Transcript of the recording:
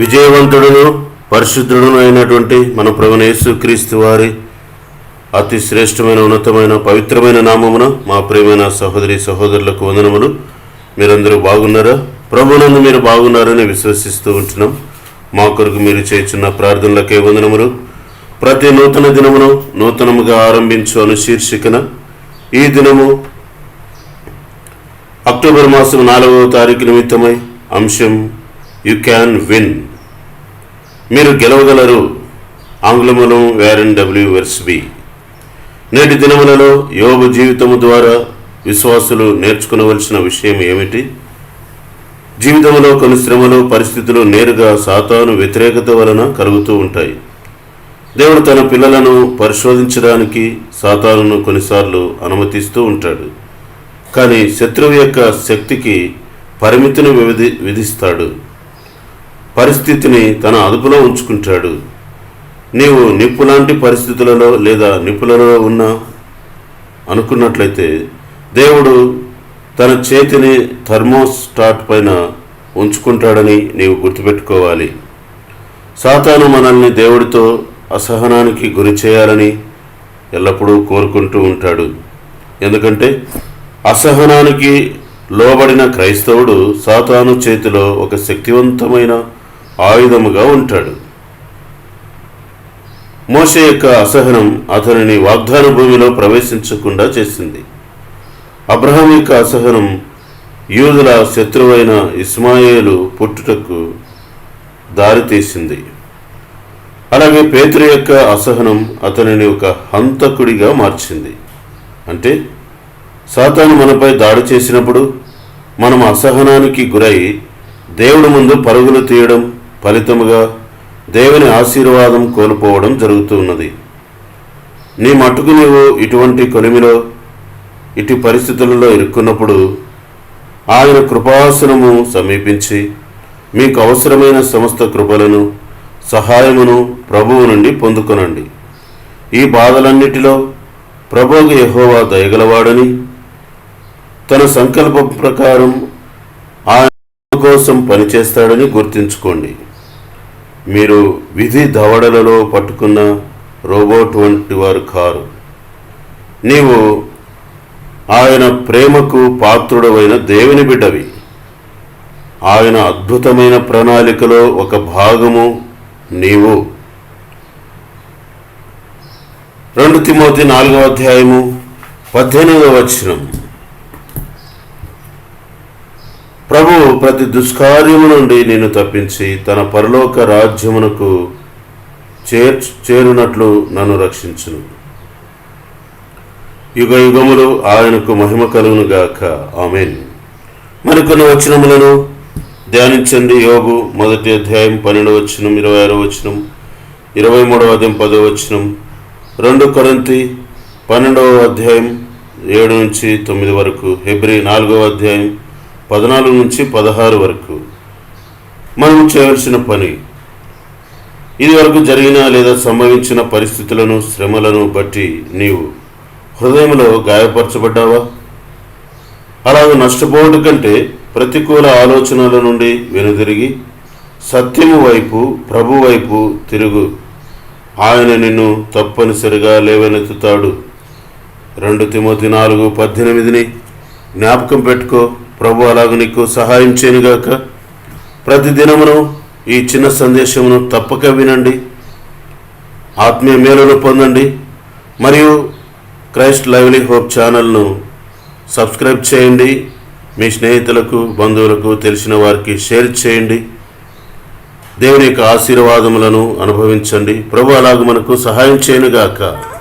విజయవంతుడును పరిశుద్ధుడును అయినటువంటి మన ప్రభుని యేసుక్రీస్తు వారి అతి శ్రేష్టమైన ఉన్నతమైన పవిత్రమైన నామమున మా ప్రియమైన సహోదరి సహోదరులకు వందనములు. మీరందరూ బాగున్నారా? ప్రభునందు మీరు బాగున్నారని విశ్వసిస్తూ ఉంటున్నాం. మా కొరకు మీరు చేస్తున్న ప్రార్థనలకే వందనములు. ప్రతి నూతన దినమును నూతనముగా ఆరంభించు అను శీర్షికన ఈ దినము అక్టోబర్ మాసం నాలుగవ తారీఖు నిమిత్తమై అంశం యు క్యాన్ విన్. మీరు గెలవగలరు. ఆంగ్లములో వ్యారన్ డబ్ల్యూ వెర్స్ బి నేటి దినములలో యోగు జీవితము ద్వారా విశ్వాసులు నేర్చుకునవలసిన విషయం ఏమిటి? జీవితంలో కొన్ని శ్రమలు పరిస్థితులు నేరుగా సాతాను వ్యతిరేకత వలన కలుగుతూ ఉంటాయి. దేవుడు తన పిల్లలను పరిశోధించడానికి సాతానును కొన్నిసార్లు అనుమతిస్తూ ఉంటాడు. కానీ శత్రువు యొక్క శక్తికి పరిమితిని విధి విధిస్తాడు. పరిస్థితిని తన అదుపులో ఉంచుకుంటాడు. నీవు నిప్పు లాంటి పరిస్థితులలో లేదా నిప్పులలో ఉన్నా అనుకున్నట్లయితే దేవుడు తన చేతిని థర్మోస్టాట్ పైన ఉంచుకుంటాడని నీవు గుర్తుపెట్టుకోవాలి. సాతాను మనల్ని దేవుడితో అసహనానికి గురి చేయాలని ఎల్లప్పుడూ కోరుకుంటూ ఉంటాడు. ఎందుకంటే అసహనానికి లోబడిన క్రైస్తవుడు సాతాను చేతిలో ఒక శక్తివంతమైన ఆయుధముగా ఉంటాడు. మోషే యొక్క అసహనం అతనిని వాగ్దాన భూమిలో ప్రవేశించకుండా చేసింది. అబ్రహం యొక్క అసహనం యూదుల శత్రువైన ఇస్మాయేలు పుట్టుటకు దారితీసింది అలాగే పేతురు యొక్క అసహనం అతనిని ఒక హంతకుడిగా మార్చింది. అంటే సాతాను మనపై దాడి చేసినప్పుడు మనం అసహనానికి గురై దేవుడి ముందు పరుగులు తీయడం ఫలితముగా దేవుని ఆశీర్వాదం కోల్పోవడం జరుగుతున్నది. నీ మట్టుకు నీవు ఇటువంటి కొలిమిలో ఇటు పరిస్థితులలో ఇరుక్కున్నప్పుడు ఆయన కృపాసనము సమీపించి మీకు అవసరమైన సమస్త కృపలను సహాయమును ప్రభువు నుండి పొందుకొనండి. ఈ బాధలన్నిటిలో ప్రభువు యహోవా దయగలవాడని తన సంకల్ప ప్రకారం ఆయన కోసం పనిచేస్తాడని గుర్తుంచుకోండి. మీరు విధి దవడలలో పట్టుకున్న రోబోట్ వంటి వారు కారు. నీవు ఆయన ప్రేమకు పాత్రుడవైన దేవుని బిడ్డవి. ఆయన అద్భుతమైన ప్రణాళికలో ఒక భాగము నీవు. రెండు తిమోతి నాలుగవ అధ్యాయము పద్దెనిమిదవ వచనం. ప్రభు ప్రతి దుష్కార్యము నుండి నేను తప్పించి తన పరలోక రాజ్యమునకు చేర్చు చేరునట్లు నన్ను రక్షించును. యుగ యుగములు ఆయనకు మహిమ కలుగును గాక. ఆమెన్. మరికొన్ని వచనములను ధ్యానించండి. యోగు మొదటి అధ్యాయం పన్నెండవ వచనం ఇరవై ఆరో వచనం ఇరవై మూడవ అధ్యాయం పదో వచనం రెండు కొరంతి పన్నెండవ అధ్యాయం ఏడు నుంచి తొమ్మిది వరకు హెబ్రి నాలుగవ అధ్యాయం పద్నాలుగు నుంచి పదహారు వరకు. మనం చేయవలసిన పని ఇది వరకు జరిగిన లేదా సంభవించిన పరిస్థితులను శ్రమలను బట్టి నీవు హృదయంలో గాయపరచబడ్డావా? అలాగే నష్టపోవడం కంటే ప్రతికూల ఆలోచనల నుండి వెనుదిరిగి సత్యము వైపు ప్రభు వైపు తిరుగు. ఆయన నిన్ను తప్పనిసరిగా లేవనెత్తుతాడు. రెండు తిమోతి నాలుగు పద్దెనిమిదిని జ్ఞాపకం పెట్టుకో. ప్రభు అలాగ నీకు సహాయం చేయనుగాక. ప్రతి దినమును ఈ చిన్న సందేశమును తప్పక వినండి. ఆత్మీయ మేలును పొందండి. మరియు క్రైస్ట్ లైవ్లీ హోప్ ఛానల్ను సబ్స్క్రైబ్ చేయండి. మీ స్నేహితులకు బంధువులకు తెలిసిన వారికి షేర్ చేయండి. దేవుని యొక్క ఆశీర్వాదములను అనుభవించండి. ప్రభు అలాగ మనకు సహాయం చేయనుగాక.